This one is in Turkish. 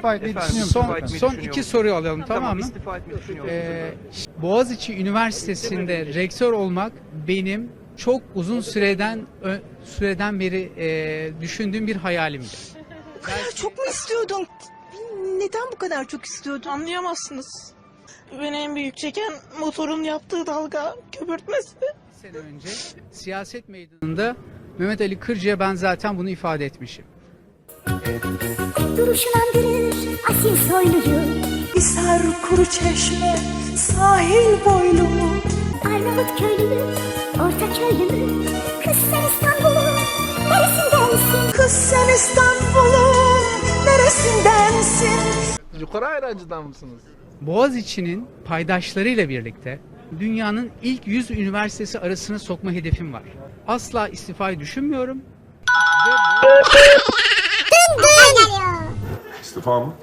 istifa etmeyi Efendim, düşünüyor musunuz? Son düşünüyor iki soruyu alalım tamam mı? istifa etmeyi düşünüyor musunuz? Ee, Boğaziçi Üniversitesi'nde rektör olmak benim çok uzun süreden süreden beri e, düşündüğüm bir hayalimdi. Çok mu istiyordun? Neden bu kadar çok istiyordun? Anlayamazsınız. Beni en büyük çeken motorun yaptığı dalga köpürtmesi. Sene önce siyaset meydanında Mehmet Ali Kırca'ya ben zaten bunu ifade etmişim. Duruşun asil soyluyu Hisar kuru çeşme, sahil boylu mu? Arnavut köylü, orta köylü mü? Kız sen İstanbul'un neresindensin? Kız sen İstanbul'un neresindensin? Yukarı ayrancıdan mısınız? Boğaziçi'nin paydaşlarıyla birlikte dünyanın ilk 100 üniversitesi arasına sokma hedefim var. Asla istifayı düşünmüyorum. İstifa mı?